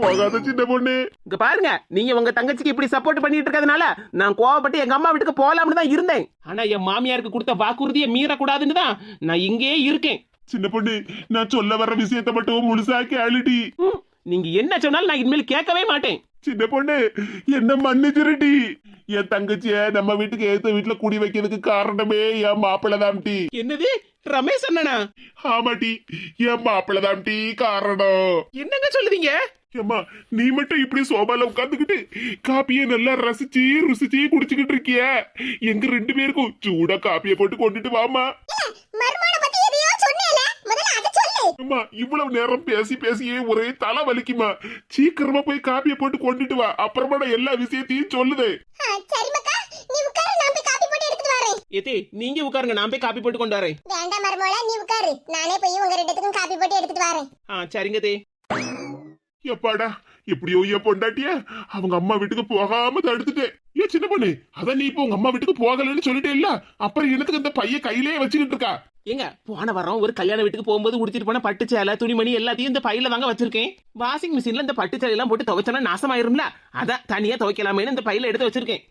போகாத சின்ன பொண்ணு. இங்க பாருங்க நீங்க உங்க தங்கச்சிக்கு இப்படி சப்போர்ட் பண்ணிட்டு இருக்கிறதுனால நான் கோவப்பட்டு எங்க அம்மா வீட்டுக்கு போலாம்னு தான் இருந்தேன். ஆனா என் மாமியாருக்கு கொடுத்த வாக்குறுதியை மீறக்கூடாதுன்னு தான் நான் இங்கேயே இருக்கேன். சின்ன பொண்ணு நான் சொல்ல வர்ற விஷயத்த மட்டும் முழுசா கேளுடி. நீங்க என்ன சொன்னாலும் நான் இனிமேல் கேட்கவே மாட்டேன். சின்ன பொண்ணு என்ன மன்னிச்சிருடி. என் தங்கச்சிய நம்ம வீட்டுக்கு ஏத்த வீட்டுல குடி வைக்கிறதுக்கு காரணமே என் மாப்பிள்ள தாம்டி என்னது? ரமேஷ் அண்ணனா? ஆமாட்டி என் மாப்பிள்ள தாம்டி காரணம். என்னங்க சொல்லுதீங்க? ஏம்மா நீ மட்டும் இப்படி சோபால உட்காந்துக்கிட்டு காப்பியை நல்லா ரசிச்சு ருசிச்சு குடிச்சுக்கிட்டு இருக்கிய? எங்க ரெண்டு பேருக்கும் சூடா காப்பியை போட்டு கொண்டுட்டு வாமா மர்மான பத்தி எதையோ சொன்னேல. முதல்ல அத சொல்லு. அம்மா இவ்வளவு நேரம் பேசி பேசியே ஒரே தலை வலிக்குமா? சீக்கிரமா போய் காப்பியை போட்டு கொண்டுட்டு வா. அப்புறமா நான் எல்லா விஷயத்தையும் சொல்லுதே. ஆ, சரி மக்கா நீ உட்காரு நான் போய் காப்பி போட்டு எடுத்துட்டு வரேன். ஏத்தே நீங்க உட்காருங்க நான் போய் காப்பி போட்டு கொண்டு வரேன். வேண்டாம் மர்மோளா நீ உட்காரு. நானே போய் உங்க ரெண்டுத்துக்கும் காப்பி போட்டு எடுத்துட்டு வரேன். ஆ சரிங்க தே. எப்பாடா எப்படியோ என் பொண்டாட்டிய அவங்க அம்மா வீட்டுக்கு போகாம தடுத்துட்டேன். ஏன் சின்ன பொண்ணு அதான் நீ இப்போ உங்க அம்மா வீட்டுக்கு போகலன்னு சொல்லிட்டே இல்ல அப்புறம் என்னத்துக்கு இந்த பைய கையிலே வச்சுக்கிட்டு இருக்கா? ஏங்க போன வாரம் ஒரு கல்யாண வீட்டுக்கு போகும்போது உடுத்திட்டு போன பட்டு சேலை துணிமணி எல்லாத்தையும் இந்த பையில தாங்க வச்சிருக்கேன். வாஷிங் மிஷின்ல இந்த பட்டு சேலை எல்லாம் போட்டு துவைச்சனா நாசமாயிரும்ல? அதான் தனியா துவைக்கலாமேன்னு இந்த பையில எடுத்து வச்சிருக்கேன்.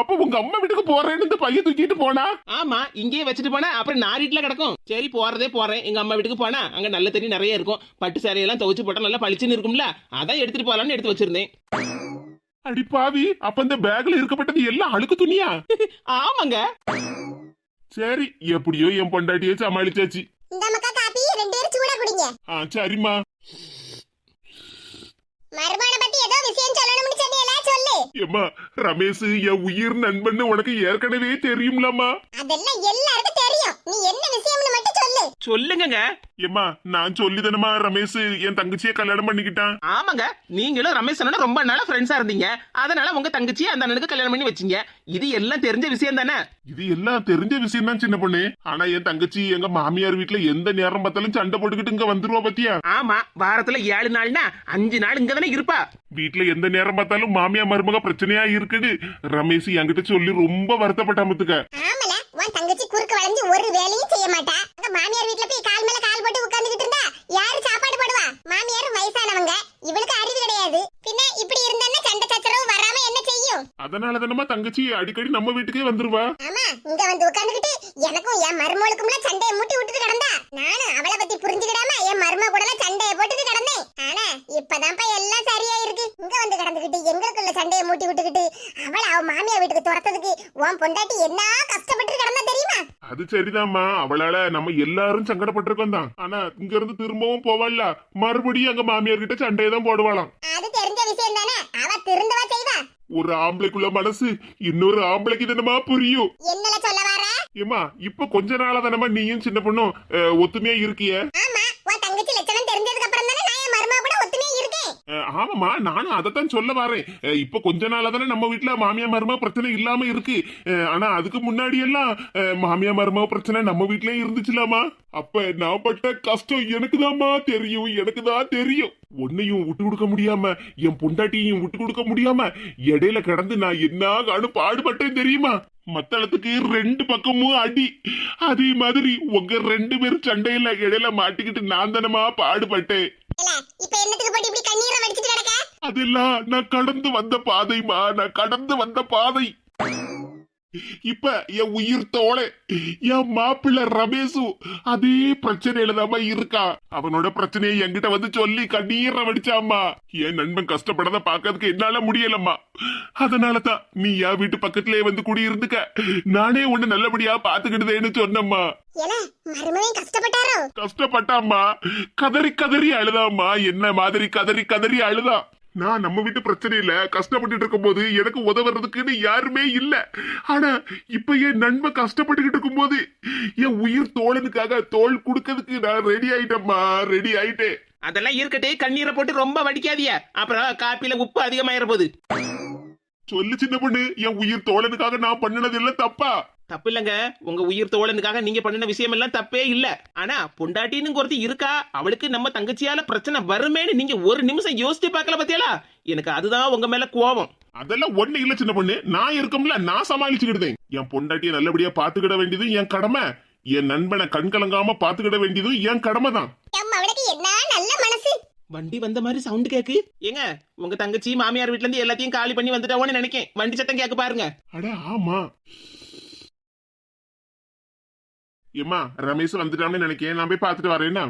அப்ப உங்க அம்மா வீட்டுக்கு போறேன்னு இந்த பைய தூக்கிட்டு போனா? ஆமா இங்கேயே வச்சுட்டு போனா அப்புறம் நாரிட்டுல கிடக்கும். சரி போறதே போறேன். எங்க அம்மா வீட்டுக்கு போனா அங்க நல்ல தண்ணி நிறைய இருக்கும். பட்டு சேலையெல்லாம் துவைச்சு போட்டா நல்லா பளிச்சுன்னு இருக்கும்ல அதான் எடுத்துட்டு போலாம்னு எடுத்து வச்சிருந்தேன். அடி பாவி அப்ப இந்த பேக்ல இருக்கப்பட்டது எல்லாம் அழுக்கு துணியா? ஆமாங்க. சரி எப்படியோ என் பொண்டாட்டியே சமாளிச்சாச்சு. இந்த மக்கா காப்பி ரெண்டு பேரும் சூடா குடிங்க. ஆ சரிம்மா. மர்மான பத்தி ஏதோ விஷயம் சொல்லணும்னு சொன்னீல சொல்லு. ஏம்மா ரமேஷ் என் உயிர் நண்பன்னு உனக்கு ஏற்கனவே தெரியும்லம்மா. அதெல்லாம் எல்லாருக்கும் தெரியும். நீ என்ன விஷயம்னு மட்டும் சொல்லு. சொல்லுங்கங்க. ஏம்மா நான் சொல்லிதானமா ரமேஷ் என் தங்கச்சியை கல்யாணம் பண்ணிக்கிட்டான்? ஆமாங்க. நீங்களும் ரமேஷ் அண்ணனும் ரொம்ப நாளா ஃப்ரெண்ட்ஸா இருந்தீங்க. அதனால உங்க தங்கச்சி அந்த அண்ணனுக்கு கல்யாணம் பண்ணி வச்சீங்க. இது எல்லாம் தெரிஞ்ச விஷயம் தானே? இது எல்லாம் தெரிஞ்ச விஷயம் தான் சின்ன பொண்ணு. ஆனா என் தங்கச்சி எங்க மாமியார் வீட்டுல எந்த நேரம் பார்த்தாலும் சண்டை போட்டுக்கிட்டு இங்க வந்துருவா பத்தியா? ஆமா. வாரத்துல ஏழு நாள்னா அஞ்சு நாள் இங்க தானே இருப்பா. வீட்டுல எந்த நேரம் பார்த்தாலும் மாமியா மருமக பிரச்சனையா இருக்குது ரமேஷ் என்கிட்ட சொல்லி ரொம்ப வருத்தப்பட்டாமத்துக்க ஆமல உன் தங்கச்சி குறுக்கு வளைஞ்சு ஒரு வேலையும் செய்ய மாட்டா. அங்க மாமியார் வீட்ல போய் கால் மேல கால் போட்டு உட்கார்ந்துகிட்டு இருந்தா யாரு சாப்பாடு போடுவா? மாமியார் வயசானவங்க. இவளுக்கு அறிவு கிடையாது. பின்ன இப்படி இருந்தா சண்டை சச்சரவு வராம என்ன செய்யும்? அதனால தானமா தங்கச்சி அடிக்கடி நம்ம வீட்டுக்கே வந்துருவா? ஆமா இங்க வந்து உட்கார்ந்துகிட்டு எனக்கும் என் மருமகளுக்கும்ல சண்டையை மூட்டி விட்டுட்டு கிடந்தா நானும் அவளை பத்தி புரிஞ்சுக்கிடாம என் மருமக கூட சண்டையை போட்டுட்டு கிடந்தேன் ஆனா இப்பதான்ப்பா எல்லாம் சரியா இருக்கு இங்க வந்து கிடந்துகிட்டு எங்களுக்குள்ள சண்டையை மூட்டி விட்டுக்கிட்டு அவளை அவ மாமியார் வீட்டுக்கு துரத்ததுக்கு உன் பொண்டாட்டி என்ன கஷ்டப்பட்டு கிடந்தா தெரியுமா அது சரிதாம்மா. அவளால நம்ம எல்லாரும் சங்கடப்பட்டிருக்கோம் தான். ஆனா இங்க இருந்து திரும்பவும் போவாள்ல. மறுபடியும் அங்க மாமியார் கிட்ட சண்டையை தான் போடுவாளாம். அது தெரிஞ்ச விஷயம் தானே? அவ திருந்தவா செய்வா? ஒரு ஆம்பளைக்குள்ள மனசு இன்னொரு ஆம்பளைக்கு தானமா புரியும். என்னல சொல்ல வர? ஏமா இப்ப கொஞ்ச நாளா தானமா நீயும் சின்ன பொண்ணும் ஒத்துமையா இருக்கிய? ஆமா உன் தங்கச்சி லட்சணம் தெரிஞ்சதுக்கு அப்புறம் தானே நான் என் மருமக கூட ஒத்துமையா இருக்கேன் அஹ், ஆமாமா நானும் அதைத்தான் சொல்ல வரேன் இப்போ இப்ப கொஞ்ச நாளா தானே நம்ம வீட்டுல மாமியா மருமக பிரச்சனை இல்லாம இருக்கு. அஹ், ஆனா அதுக்கு முன்னாடி எல்லாம் அஹ், மாமியா மருமக பிரச்சனை நம்ம வீட்லயே இருந்துச்சுலாமா? அப்ப நான் பட்ட கஷ்டம் எனக்குதாம்மா தெரியும் எனக்கு தான் தெரியும். உன்னையும் விட்டு கொடுக்க முடியாம என் பொண்டாட்டியையும் விட்டு கொடுக்க முடியாம இடையில கிடந்து நான் என்ன காணு பாடுபட்டேன் தெரியுமா? மத்தளத்துக்கு ரெண்டு பக்கமும் அடி. அதே மாதிரி உங்க ரெண்டு பேரும் சண்டையில இடையில மாட்டிக்கிட்டு நான் தானமா பாடுபட்டேன். இப்ப என்னத்துக்கு போட்டு இப்படி கண்ணீரை வடிச்சிட்டு கிடக்க? அதெல்லாம் நான் கடந்து வந்த பாதைமா நான் கடந்து வந்த பாதை. இப்ப என் உயிர் தோழ என் மாப்பிள்ள ரமேஷு அதே பிரச்சனையில தாம்மா இருக்கா. அவனோட பிரச்சனையை என்கிட்ட வந்து சொல்லி கண்ணீரை வடிச்சாம்மா. என் நண்பன் கஷ்டப்படத பாக்கிறதுக்கு என்னால முடியலம்மா. அதனாலதான் நீ என் வீட்டு பக்கத்திலே வந்து குடியிருந்துக்க. நானே உன்னை நல்லபடியா பாத்துக்கிடுதேன்னு சொன்னம்மா. கஷ்டப்பட்டாம்மா. கதறி கதறி அழுதாம்மா. என்ன மாதிரி கதறி கதறி அழுதா. நான் நம்ம வீட்டு பிரச்சனையில கஷ்டப்பட்டுட்டு இருக்கும்போது எனக்கு உதவுறதுக்குன்னு யாருமே இல்ல. ஆனா இப்ப என் நண்பன் கஷ்டப்பட்டுக்கிட்டு இருக்கும்போது என் உயிர் தோழனுக்காக தோல் கொடுக்கறதுக்கு நான் ரெடி ஆயிட்டேம்மா ரெடி ஆயிட்டேன். அதெல்லாம் இருக்கட்டே கண்ணீரை போட்டு ரொம்ப வடிக்காதீங்க. அப்புறம் காப்பில உப்பு அதிகமாயிர போகுது சொல்லு சின்ன பொண்ணு என் உயிர் தோழனுக்காக நான் பண்ணினது எல்லாம் தப்பா? தப்பு இல்லைங்க உங்க உயிர் தோழனுக்காக நீங்க பண்ணின விஷயம் எல்லாம் தப்பே இல்ல. ஆனா பொண்டாட்டின்னு ஒருத்தி இருக்கா? அவளுக்கு நம்ம தங்கச்சியால பிரச்சனை வருமேன்னு நீங்க ஒரு நிமிஷம் யோசிச்சு பார்க்கல பத்தியாலா எனக்கு அதுதான் உங்க மேல கோபம். அதெல்லாம் ஒண்ணு இல்ல சின்ன பொண்ணு. நான் இருக்கோம்ல நான் சமாளிச்சுக்கிட்டேன். என் பொண்டாட்டிய நல்லபடியா பாத்துக்கிட வேண்டியதும் என் கடமை. என் நண்பனை கண் கலங்காம பாத்துக்கிட வேண்டியதும் என் கடமை தான். எம் அவளுக்கு என்ன நல்ல மனசு? வண்டி வந்த மாதிரி சவுண்ட் கேக்கு. ஏங்க உங்க தங்கச்சி மாமியார் வீட்ல இருந்து எல்லாத்தையும் காலி பண்ணி வந்துட்டாவோன்னு நினைக்கேன். வண்டி சத்தம் கேக்கு பாருங்க. அட ஆமா. ஏம்மா ரமேஷ் வந்துட்டான்னு நினைக்கிறேன் நான் போய் பார்த்துட்டு வரேன்னா?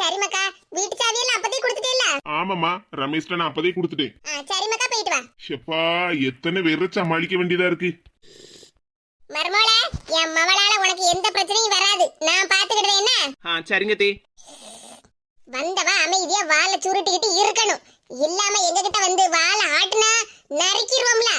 சரி மக்கா. வீட்டு சாவியெல்லாம் அப்பதே கொடுத்துட்டேல்ல? ஆமாம்மா ரமேஷ்ட நான் அப்பதே கொடுத்துட்டேன். சரி மக்கா போயிட்டு வா. ஷெப்பா எத்தனை பேரை சமாளிக்க வேண்டியதா இருக்கு? மருமோள என் மவளால உனக்கு எந்த பிரச்சனையும் வராது. நான் பாத்துக்கிட்டேன் என்ன? ஆ சரிங்க தே. வந்தவ அமைதியா வாழை சுருட்டிக்கிட்டு இருக்கணும். இல்லாம எங்ககிட்ட வந்து வாழை ஆட்டுனா நறுக்கிடுவோம்ல.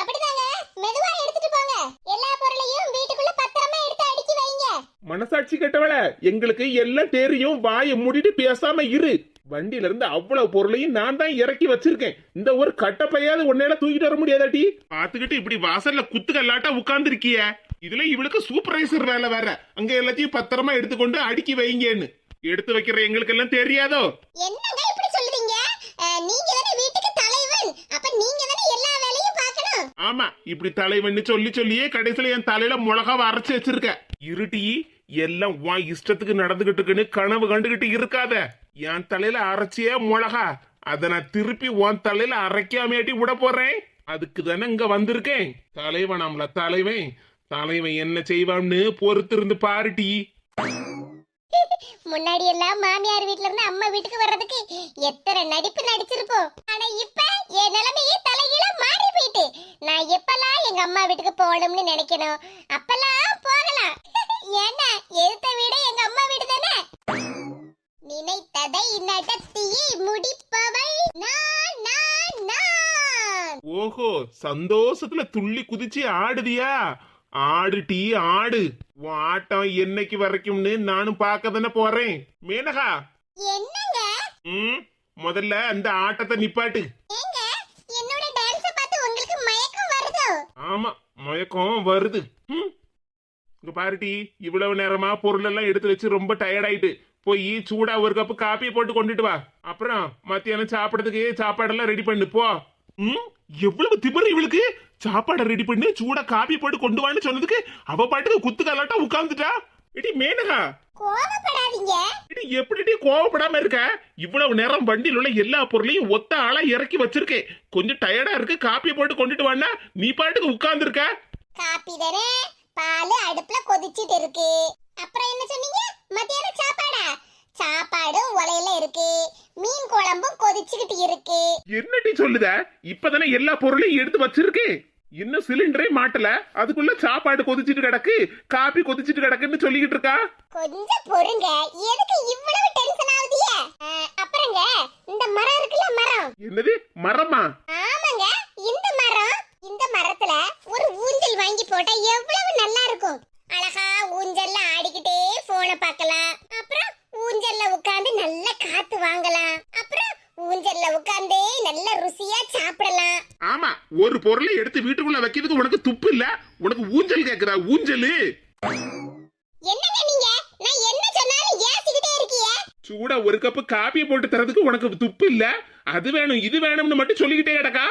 அப்படிதாங்க. மெதுவா எடுத்துட்டு போங்க. எல்லா பொருளையும் வீட்டுக்குள்ள பத்திரமா எடுத்து அடுக்கி வைங்க. மனசாட்சி கெட்டவள எங்களுக்கு எல்லாம் தெரியும் வாயை மூடிட்டு பேசாம இரு. வண்டியில இருந்து அவ்வளவு பொருளையும் நான் தான் இறக்கி வச்சிருக்கேன். இந்த ஒரு கட்டப்பையாவது உன்னையில தூக்கிட்டு வர முடியாதாட்டி பாத்துக்கிட்டு இப்படி வாசல்ல குத்துக்கல்லாட்டா உட்கார்ந்து இருக்கிய இதுல இவளுக்கு சூப்பர்வைசர் வேலை வேற. அங்க எல்லாத்தையும் பத்திரமா எடுத்துக்கொண்டு அடுக்கி வைங்கன்னு. எடுத்து வைக்கிற எங்களுக்கு எல்லாம் தெரியாதோ? என்னங்க இப்படி சொல்றீங்க? அஹ், நீங்க தானே வீட்டுக்கு தலைவன் அப்ப நீங்க தானே எல்லா வேலையும் பார்க்கணும் ஆமா இப்படி தலைவன்னு சொல்லி சொல்லியே கடைசியில என் தலையில மிளகாவை அரைச்சு வச்சிருக்க. இருட்டி எல்லாம் உன் இஷ்டத்துக்கு நடந்துகிட்டு இருக்குன்னு கனவு கண்டுகிட்டு இருக்காத. என் தலையில அரைச்சியே மிளகா. அத நான் திருப்பி உன் தலையில அரைக்காமையாட்டி விட போறேன். அதுக்கு தானே இங்க வந்திருக்கேன். தலைவன் நம்மள தலைவன். தலைவன் என்ன செய்வான்னு பொறுத்து இருந்து பாருட்டி. முன்னாடி எல்லாம் மாமியார் வீட்ல இருந்து அம்மா வீட்டுக்கு வர்றதுக்கு எத்தனை நடிப்பு நடிச்சிருப்போம் ஆனா இப்ப என் நிலைமையே தலைகீழ மாறி போயிட்டு. நான் எப்பெல்லாம் எங்க அம்மா வீட்டுக்கு போகணும்னு நினைக்கணும் அப்பெல்லாம் போகலாம். ஏன்னா எதுத்த வீடு எங்க அம்மா வீடு தானே? நினைத்ததை நடத்தியே முடிப்பவள் நான் நான் நான். ஓஹோ சந்தோஷத்துல துள்ளி குதிச்சு ஆடுதியா? ஆடு டீ ஆடு. உன் ஆட்டம் என்னைக்கு வரைக்கும்னு நானும் பார்க்க தானே போறேன். மேனகா. என்னங்க? ம் முதல்ல அந்த ஆட்டத்தை நிப்பாட்டு. என்னோட டான்ஸ பார்த்து உங்களுக்கு மயக்கம் வருதோ? ஆமா மயக்கம் வருது. ம். இங்க பாருட்டி இவ்வளவு நேரமா பொருள் எல்லாம் எடுத்து வச்சு ரொம்ப டயர்ட் ஆயிட்டு. போய் சூடா ஒரு கப்பு காப்பி போட்டு கொண்டுட்டு வா. அப்புறம் மத்தியானம் சாப்பிடறதுக்கு சாப்பாடெல்லாம் ரெடி பண்ணு போ. ம் எவ்வளவு திமிரு இவளுக்கு. சாப்பாடை ரெடி பண்ணி சூடா காப்பி போட்டு கொண்டு வான்னு சொன்னதுக்கு அவ பாட்டுக்கு குத்து கலாட்டா உட்கார்ந்துட்டா. இடி மேனகா. கோவப்படாதீங்க. இடி எப்படி கோவப்படாம இருக்க? இவ்வளவு நேரம் வண்டியில் உள்ள எல்லா பொருளையும் ஒத்த ஆளா இறக்கி வச்சிருக்கேன் கொஞ்சம் டயர்டா இருக்கு காப்பி போட்டு கொண்டுட்டு வான்னா நீ பாட்டுக்கு உட்கார்ந்து இருக்க காப்பி தானே பால் அடுப்புல கொதிச்சிட்டு இருக்கு. அப்புறம் என்ன சொன்னீங்க? மத்தியானம் சாப்பாடா? சாப்பாடும் உலையில இருக்கு. மீன் குழம்பும் கொதிச்சுக்கிட்டு இருக்கு. என்னடி சொல்லுத? இப்பதானே எல்லா பொருளையும் எடுத்து வச்சிருக்கேன் இன்னும் சிலிண்டரே மாட்டல. அதுக்குள்ள சாப்பாடு கொதிச்சிட்டு கிடக்கு. காப்பி கொதிச்சிட்டு கிடக்குன்னு சொல்லிக்கிட்டு இருக்கா? கொஞ்சம் பொறுங்க. எதுக்கு இவ்வளவு டென்ஷன் ஆகுதிய? அப்புறங்க இந்த மரம் இருக்குல்ல மரம்? என்னது? மரமா ஆமாங்க இந்த மரம் இந்த மரத்துல ஒரு ஊஞ்சல் வாங்கி போட்டா எவ்வளவு நல்லா இருக்கும் அழகா ஊஞ்சல்ல ஆடிக்கிட்டே போனை பார்க்கலாம் அப்புறம் ஊஞ்சல்ல உட்கார்ந்து நல்ல காத்து வாங்கலாம் அப்புறம் ஊஞ்சல்ல உட்கார்ந்தே நல்ல ருசியா சாப்பிடலாம் ஆமா ஒரு பொருளை எடுத்து வீட்டுக்குள்ள வைக்கிறதுக்கு உனக்கு துப்பு இல்ல? உனக்கு ஊஞ்சல் கேக்குதா? ஊஞ்சலு. சூடா ஒரு கப்பு காப்பியை போட்டு தரதுக்கு உனக்கு துப்பு இல்ல? அது வேணும் இது வேணும்னு மட்டும் சொல்லிக்கிட்டே கிடக்கா.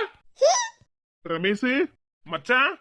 ரமேஷ் மச்சான்.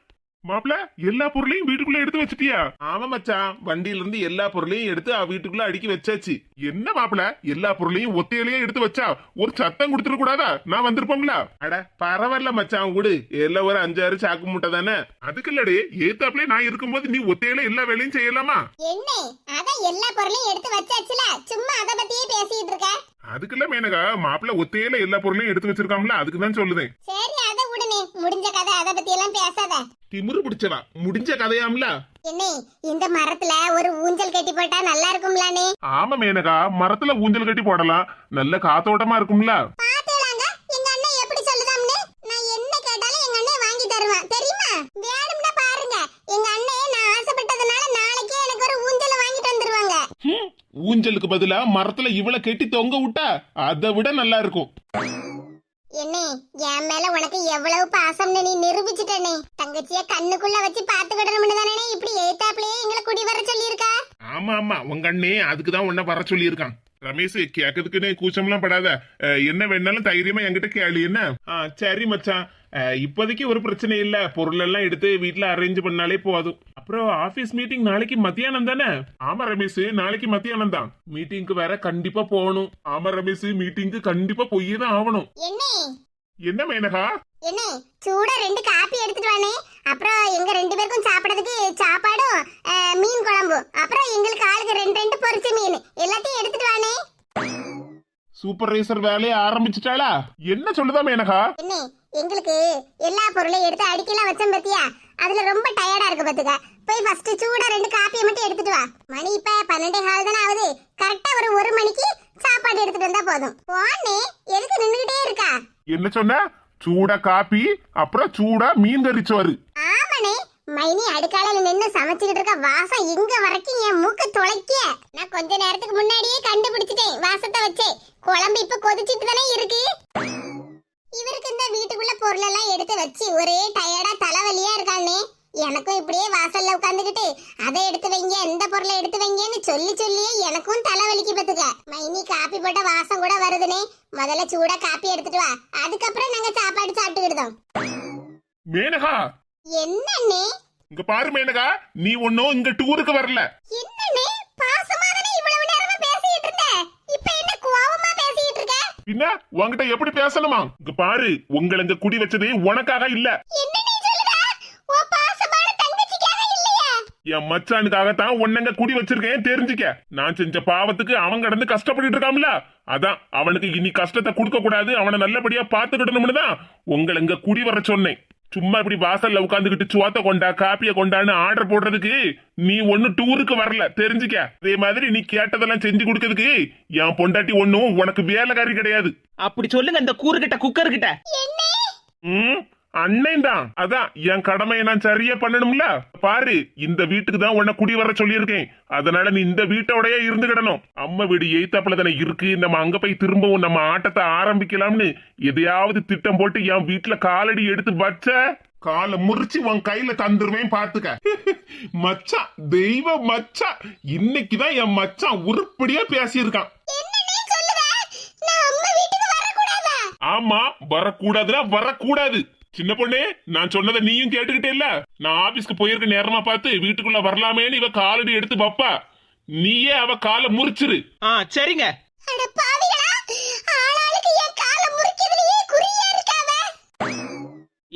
மாப்பிள எல்லா பொருளையும் வீட்டுக்குள்ள எடுத்து வச்சிட்டியா? ஆமா மச்சான். வண்டியில இருந்து எல்லா பொருளையும் எடுத்து அவ வீட்டுக்குள்ள அடுக்கி வச்சாச்சு. என்ன மாப்பிள எல்லா பொருளையும் ஒத்தையிலேயே எடுத்து வச்சா? ஒரு சத்தம் கொடுத்துட கூடாதா? நான் வந்திருப்போம்ல. அட பரவாயில்ல மச்சான் விடு. எல்லாம் ஒரு அஞ்சாறு சாக்கு மூட்டை தானே? அதுக்கு இல்லடி ஏத்தாப்லயே நான் இருக்கும்போது நீ ஒத்தையில எல்லா வேலையும் செய்யலாமா? என்ன அதான் எல்லா பொருளையும் எடுத்து வச்சாச்சுல. சும்மா அத பத்தியே பேசிட்டு இருக்க? அதுக்குள்ள மேனகா மாப்பிள ஒத்தையில எல்லா பொருளையும் எடுத்து வச்சிருக்காம்ல அதுக்கு தான் சொல்லுதேன். சரி விடுனே முடிஞ்ச கதை அத பத்தி எல்லாம் பேசாத. திமிரு பிடிச்சவா? முடிஞ்ச கதையாம்ல? என்ன இந்த மரத்துல ஒரு ஊஞ்சல் கட்டி போட்டா நல்லா இருக்கும்லானே. ஆமா மேனகா மரத்துல ஊஞ்சல் கட்டி போடலாம். நல்ல காத்தோட்டமா இருக்கும்ல? பாத்தீங்களாங்க எங்க அண்ணன் எப்படி சொல்லுதாம்னு? நான் என்ன கேட்டாலும் எங்க அண்ணன் வாங்கி தருவான். தெரியுமா? வேணும்னா பாருங்க. எங்க அண்ணன் நான் ஆசைப்பட்டதுனால நாளைக்கே எனக்கு ஒரு ஊஞ்சல் வாங்கிட்டு வந்துருவாங்க. ஊஞ்சலுக்கு பதிலா மரத்துல இவள கட்டி தொங்க விட்டா அதை விட நல்லா இருக்கும். என்ன என் மேல உனக்கு எவ்வளவு பாசம்னு நீ நிரூபிச்சிட்டனே. தங்கச்சிய கண்ணுக்குள்ள வச்சு பாத்துக்கிடணும்னு தானே இப்படி ஏத்தாப்லயே எங்களை குடி வர சொல்லியிருக்கா? ஆமா ஆமா உங்க அண்ணே அதுக்குதான் உன்ன வர சொல்லியிருக்கான். ரமேஷ் கேட்கறதுக்குன்னு கூச்சம்லாம் படாத. என்ன வேணாலும் தைரியமா என்கிட்ட கேளு என்ன? ஆஹ் சரி மச்சான். இப்போதைக்கு ஒரு பிரச்சனை இல்ல. பொருள் எல்லாம் எடுத்து வீட்டுல அரேஞ்ச் பண்ணாலே போதும். அப்புறம் ஆபீஸ் மீட்டிங் நாளைக்கு மத்தியானம் தானே? ஆமா ரமேஷ் நாளைக்கு மத்தியானம் தான். மீட்டிங்க்கு வேற கண்டிப்பா போகணும். ஆமா ரமேஷ் மீட்டிங்க்கு கண்டிப்பா போய் தான் ஆகணும். என்ன? மேனகா? என்ன சூடா ரெண்டு காப்பி எடுத்துட்டு வானே. அப்புறம் எங்க ரெண்டு பேருக்கும் சாப்பிடறதுக்கு சாப்பாடும் மீன் குழம்பும். அப்புறம் எங்களுக்கு ஆளுக்கு ரெண்டு ரெண்டு பொரிச்ச மீன். எல்லாத்தையும் எடுத்துட்டு வானே. சூப்பர்வைசர் வேலையை ஆரம்பிச்சிட்டாளா? என்ன சொல்லுதா மேனகா? என்ன எங்களுக்கு எல்லா பொருளையும் எடுத்து அடிக்கலாம் வச்சோம் பத்தியா? அதுல ரொம்ப டயர்டா இருக்கு பாத்துக்க. போய் ஃபர்ஸ்ட் சூடா ரெண்டு காப்பியை மட்டும் எடுத்துட்டு வா. மணி இப்ப பன்னெண்டே கால் தானே ஆகுது. கரெக்டா ஒரு ஒரு மணிக்கு சாப்பாடு எடுத்துட்டு வந்தா போதும். போனே எதுக்கு நின்னுகிட்டே இருக்கா? என்ன சொன்ன? சூடா காப்பி அப்புறம் சூடா மீன் கறி சோறு. ஆமாண்ணே. மைனி அடுக்காலையில நின்னு சமைச்சுக்கிட்டு இருக்க வாசம் இங்க வரைக்கும் என் மூக்க துளைக்க நான் கொஞ்ச நேரத்துக்கு முன்னாடியே கண்டுபிடிச்சிட்டேன் வாசத்தை வச்சே. குழம்பு இப்ப கொதிச்சிட்டு தானே இருக்கு. இவருக்கு இந்த வீட்டுக்குள்ள பொருள் எல்லாம் எடுத்து வச்சு ஒரே டயர்டா தலைவலியா இருக்கானே. எனக்கும் இப்படியே வாசல்ல உட்காந்துக்கிட்டு அதை எடுத்து வைங்க இந்த பொருளை எடுத்து வைங்கன்னு சொல்லி சொல்லியே எனக்கும் தலைவலிக்கு பத்துக்க. மைனி காப்பி போட்ட வாசம் கூட வருதுனே. முதல்ல சூடா காப்பி எடுத்துட்டு வா. அதுக்கப்புறம் நாங்க சாப்பாடு சாப்பிட்டுக்கிடுதோம். மேனகா! என்னண்ணே? இங்க பாரு மேனகா நீ ஒன்னும் இங்க டூருக்கு வரல. என்னண்ணே? பாசமா தானே இவ்வளவு நேரமா பேசிட்டு இருந்த இப்ப என்ன கோவமா பேசிட்டு இருக்க பின்ன உன்கிட்ட எப்படி பேசணுமா? இங்க பாரு உங்களை இங்க குடி வச்சது உனக்காக இல்ல. என் மச்சானுக்காகத்தான் உன்னங்க குடி வச்சிருக்கேன் தெரிஞ்சுக்க. நான் செஞ்ச பாவத்துக்கு அவன் கடந்து கஷ்டப்பட்டுட்டு இருக்கான்ல. அதான் அவனுக்கு இனி கஷ்டத்தை கொடுக்க கூடாது அவனை நல்லபடியா பாத்துக்கிடணும்னு தான் உங்களை இங்க குடி வர சொன்னேன். சும்மா இப்படி வாசல்ல உட்காந்துக்கிட்டு சுவாத்த கொண்டா காப்பிய கொண்டான்னு ஆர்டர் போடுறதுக்கு நீ ஒண்ணு டூருக்கு வரல தெரிஞ்சுக்க. அதே மாதிரி நீ கேட்டதெல்லாம் செஞ்சு கொடுக்கறதுக்கு என் பொண்டாட்டி ஒண்ணும் உனக்கு வேலைக்காரி கிடையாது. அப்படி சொல்லுங்க இந்த கூறுகிட்ட குக்கர் கிட்ட ம்? அண்ணன் தான் அதான் என் கடமையை நான் சரியா பண்ணணும்ல? பாரு இந்த வீட்டுக்கு தான் உன்னை குடி வர சொல்லியிருக்கேன். அதனால நீ இந்த வீட்டோடயே இருந்துகிடணும். அம்மா வீடு எய்த்தாப்புல தானே இருக்கு. நம்ம அங்க போய் திரும்பவும் நம்ம ஆட்டத்தை ஆரம்பிக்கலாம்னு எதையாவது திட்டம் போட்டு என் வீட்டுல காலடி எடுத்து வச்ச? காலை முறிச்சு உன் கையில தந்துருவேன் பாத்துக்க. மச்சான் தெய்வ மச்சான் இன்னைக்குதான் என் மச்சான் உருப்படியா பேசியிருக்கான். ஆமா வரக்கூடாதுன்னா வரக்கூடாது. சின்ன பொண்ணே நான் சொன்னதை நீயும் கேட்டுக்கிட்டே இல்ல. நான் ஆபீஸ்க்கு போயிருக்க நேரமா பார்த்து வீட்டுக்குள்ள வரலாமேன்னு இவ காலடி எடுத்து வப்பா. நீயே அவ காலை முறிச்சிரு. ஆ சரிங்க.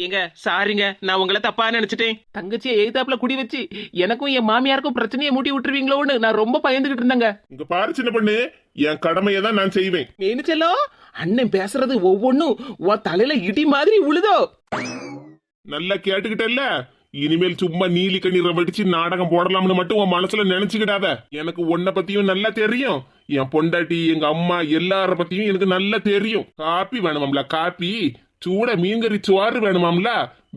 ஏங்க சாரிங்க நான் உங்களை தப்பா நினைச்சிட்டேன். தங்கச்சியை எய்தாப்புல குடி வச்சு எனக்கும் என் மாமியாருக்கும் பிரச்சனையை மூட்டி விட்டுருவீங்களோன்னு நான் ரொம்ப பயந்துகிட்டு இருந்தேங்க. இங்க பாரு சின்ன பொண்ணு என் கடமையை தான் நான் செய்வேன். மேனிச்சலோ அண்ணன் பேசுறது ஒவ்வொன்னும் உன் தலையில இடி மாதிரி உழுதோ? நல்லா கேட்டுக்கிட்டல்ல? இனிமேல் சும்மா நீலி கண்ணீரை வடிச்சு நாடகம் போடலாம்னு மட்டும் உன் மனசுல நினைச்சுக்கிடாத. எனக்கு உன்னை பத்தியும் நல்லா தெரியும். என் பொண்டாட்டி எங்க அம்மா எல்லார பத்தியும் எனக்கு நல்லா தெரியும். காப்பி வேணுமாம்ல காப்பி? சூட மீன்கறி சோறு வேணுமாம்ல?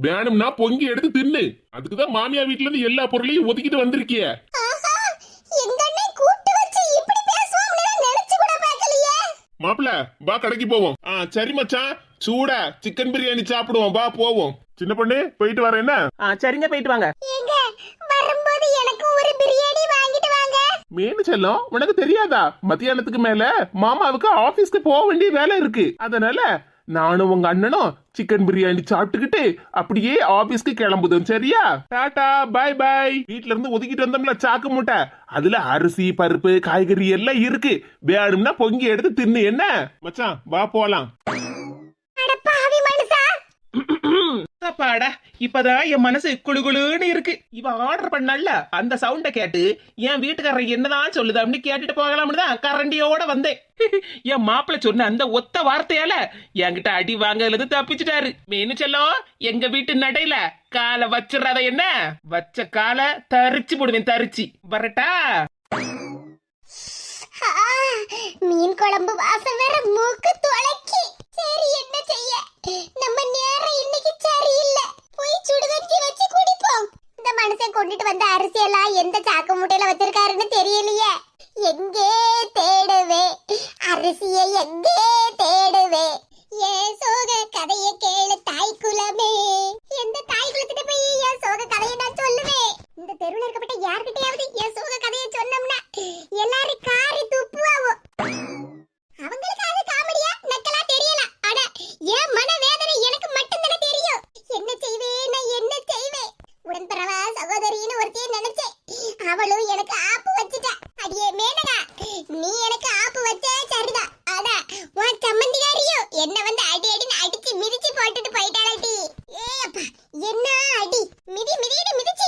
வேணும்னா பொங்கி எடுத்து தின்னு. அதுக்குதான் மாமியா வீட்டுல இருந்து எல்லா பொருளையும் ஒதுக்கிட்டு வந்திருக்கிய. ஆஹா எங்க அண்ணன் கூட்டு வச்சு இப்படி பேசுவாங்கன்னு நினைச்சு கூட பார்க்கலையே. மாப்பிள வா கடைக்கு போவோம். ஆ சரி மச்சான். சூடா சிக்கன் பிரியாணி சாப்பிடுவோம். வா போவோம். சின்ன பொண்ணு போயிட்டு வரேன் என்ன? ஆ சரிங்க போயிட்டு வாங்க. வரும்போது எனக்கு ஒரு பிரியாணி வாங்கிட்டு வாங்க. மேனு செல்லம் உனக்கு தெரியாதா? மத்தியானத்துக்கு மேல மாமாவுக்கு ஆபீஸ்க்கு போக வேண்டிய வேலை இருக்கு. அதனால நானும் உங்க அண்ணனும் சிக்கன் பிரியாணி சாப்பிட்டுக்கிட்டு அப்படியே ஆபீஸ்க்கு கிளம்புதும் சரியா? டாடா பை பாய் வீட்ல இருந்து ஒதுக்கிட்டு வந்தோம்ல சாக்கு மூட்டை. அதுல அரிசி பருப்பு காய்கறி எல்லாம் இருக்கு. வேணும்னா பொங்கி எடுத்து தின்னு என்ன? மச்சான் வா போலாம் அட பாவி மனுஷா அப்பாடா இப்பதான் என் மனசு குழுகுழுன்னு இருக்கு. இவ ஆர்டர் பண்ணல அந்த சவுண்ட கேட்டு என் வீட்டுக்காரர் என்னதான் சொல்லுது அப்படின்னு கேட்டுட்டு போகலாம்னு தான் கரண்டியோட வந்தேன். என் மாப்பிள்ள சொன்ன அந்த ஒத்த வார்த்தையால என்கிட்ட அடி வாங்கல இருந்து தப்பிச்சிட்டாரு. மேனு செல்லோ எங்க வீட்டு நடையில காலை வச்சிடாத என்ன? வச்ச காலை தரிச்சு போடுவேன் தரிச்சு. வரட்டா? மீன் குழம்பு வாசம் வேற மூக்கு துளைக்கி சரி என்ன செய்ய நம்ம நேரம் இன்னைக்கு சரியில்லை போய் சுடுதண்ணி வச்சு குடிப்போம் இந்த மனுஷன் அரிசியெல்லாம் எல்லாம் எந்த சாக்கு மூட்டையில வச்சிருக்காருன்னு மிதி மிதின்னு மிதிச்சு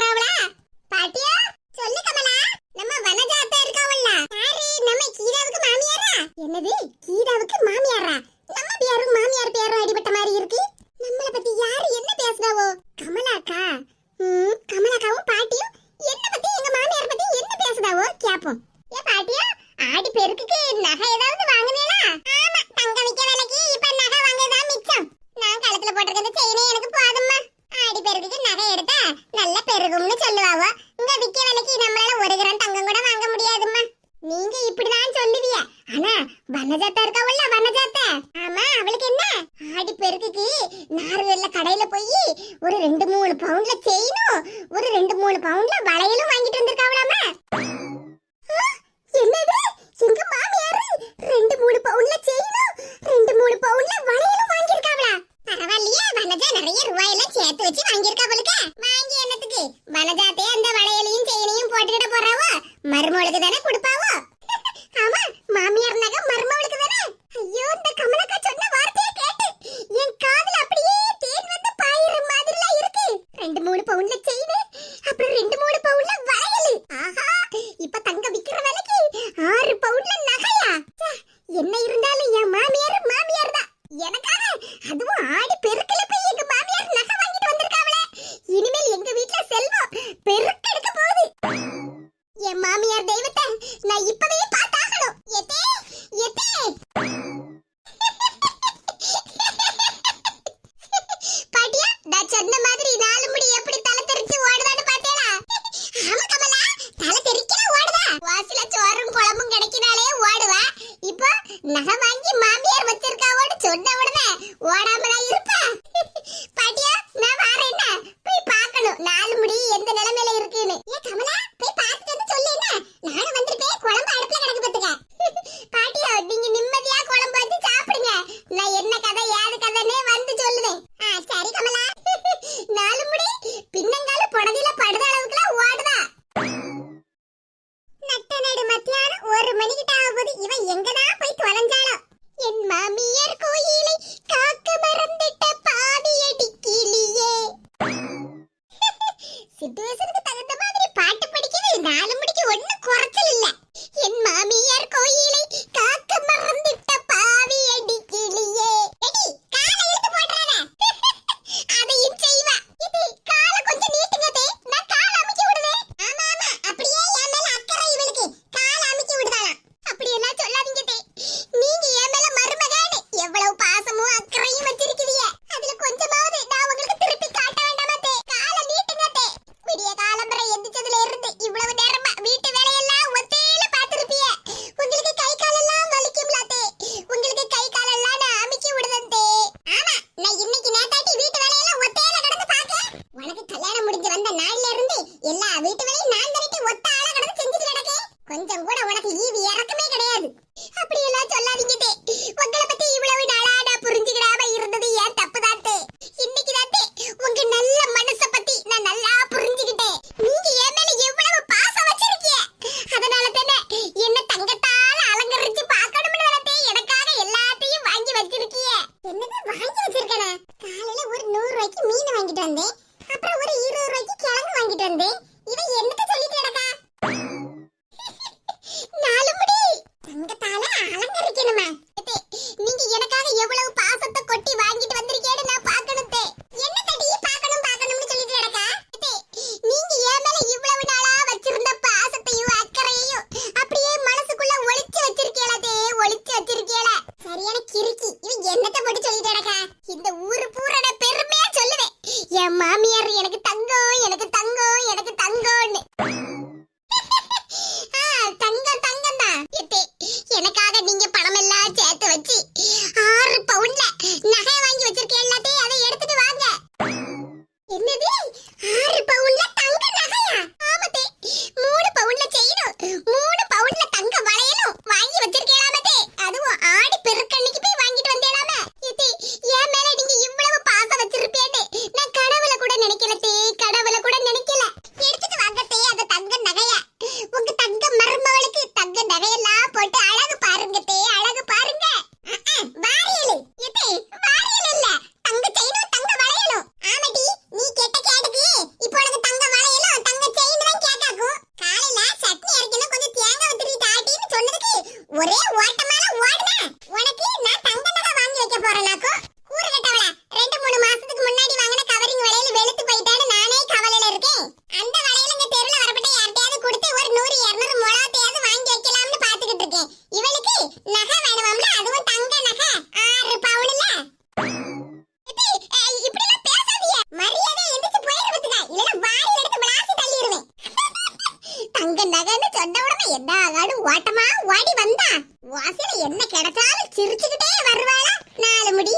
போட்டின்னு இவளுக்கு நகை வேணுமாம்ல? அதுவும் தங்க நகை. ஆறு பவுன்ல. இப்படி எல்லாம் பேசாதீங்க. மரியாதை எந்திரிச்சு போயிரு பத்துங்க இல்லைன்னா வாரி எடுத்து விளாசி நகைன்னு சொன்ன என்ன ஆகாலும் ஓட்டமா ஓடி வந்தா. வாசில என்ன கிடைச்சாலும் சிரிச்சுக்கிட்டே வருவாளா? நாலு முடி.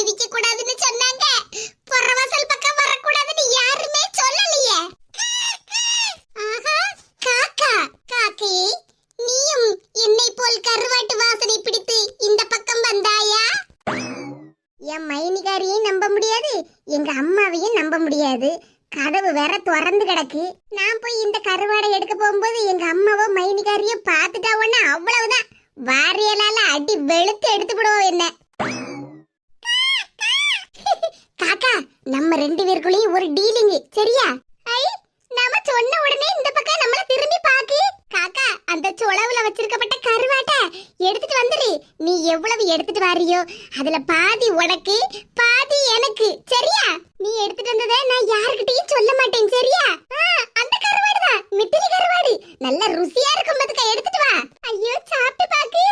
ಉಳಿವಿಕೆ ருசியா இருக்கும் பத்துக்க எடுத்துட்டு வா. ஐயோ சாப்பிட்டு பாக்கு.